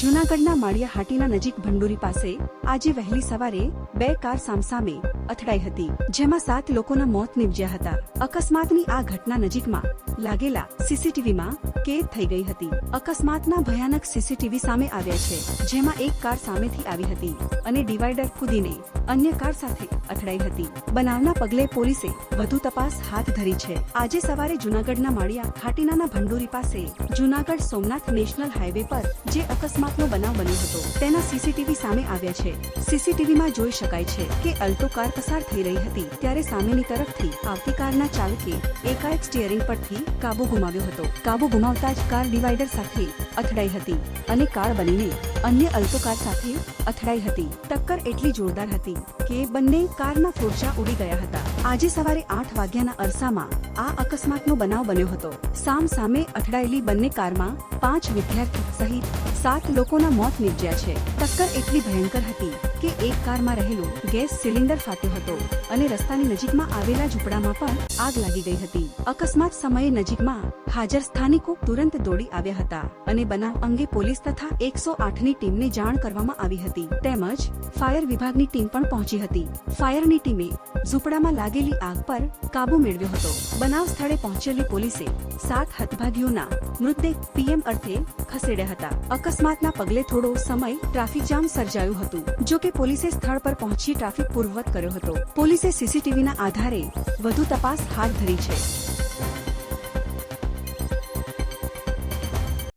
જૂનાગઢના માળિયા હાટીના નજીક ભંડોરી પાસે આજે વહેલી સવારે બે કાર સામસામે અથડાઈ હતી, જેમાં સાત લોકોના મોત નીપજ્યા હતા. અકસ્માતની આ ઘટના નજીકમાં લાગેલા સીસીટીવીમાં કેદ થઈ ગઈ હતી. અકસ્માતના ભયાનક સીસીટીવી સામે આવ્યા છે, જેમાં એક કાર સામેથી આવી હતી અને ડિવાઈડર કૂદીને અન્ય કાર સાથે અથડાઈ હતી. બનાવના પગલે પોલીસે વધુ તપાસ હાથ ધરી છે. આજે સવારે જુનાગઢના માળિયા ખાટીનાના ભંડોરી પાસે જુનાગઢ સોમનાથ નેશનલ હાઈવે પર જે અકસ્માતનો બનાવ બન્યો હતો, તેના સીસીટીવી સામે આવ્યા છે. સીસીટીવીમાં જોઈ શકાય છે કે અલ્ટો કાર પસાર થઈ રહી હતી, ત્યારે સામેની તરફથી આવતી કારના ચાલકે એકાએક સ્ટીયરિંગ પરથી કાબુ ગુમાવ્યો હતો. કાબુ ગુમાવતા જ કાર ડિવાઈડર સાથે અથડાઈ હતી અને કાર બનીને અન્ય અલ્ટો કાર સાથે અથડાઈ હતી. ટક્કર એટલી જોરદાર હતી કે બંને કારના ફોરચા ઉડી ગયા હતા. આજે સવારે આઠ વાગ્યાના અરસામાં આ અકસ્માતનો બનાવ બન્યો હતો. સામ સામે અથડાયેલી બંને કારમાં પાંચ વિદ્યાર્થી સહિત સાત લોકોના મોત નીપજ્યા છે. ટક્કર એટલી ભયંકર હતી કે એક કારમાં રહેલો ગેસ સિલિન્ડર ફાટ્યો હતો અને રસ્તાની નજીકમાં આવેલા ઝૂંપડામાં પણ આગ લાગી ગઈ હતી. અકસ્માત સમયે નજીકમાં હાજર સ્થાનિકો તુરંત દોડી આવ્યા હતા અને બનાવ અંગે પોલીસ તથા એકસો આઠની ટીમને જાણ કરવામાં આવી હતી. તેમજ ફાયર વિભાગની ટીમ પણ પહોંચી હતી. ફાયરની ટીમે ઝૂંપડામાં લાગેલી આગ પર કાબુ મેળવ્યો હતો. બનાવ સ્થળે પહોંચેલી પોલીસે સાત હતભાગીઓના મૃતદેહ પીએમ અર્થે ખસેડ્યા હતા. અકસ્માતના પગલે થોડો સમય ટ્રાફિક જામ સર્જાયું હતું. જો કે પોલીસે સ્થળ પર પહોંચી ટ્રાફિક પૂર્વવત કર્યો હતો. પોલીસે સીસીટીવીના આધારે વધુ તપાસ હાથ ધરી છે.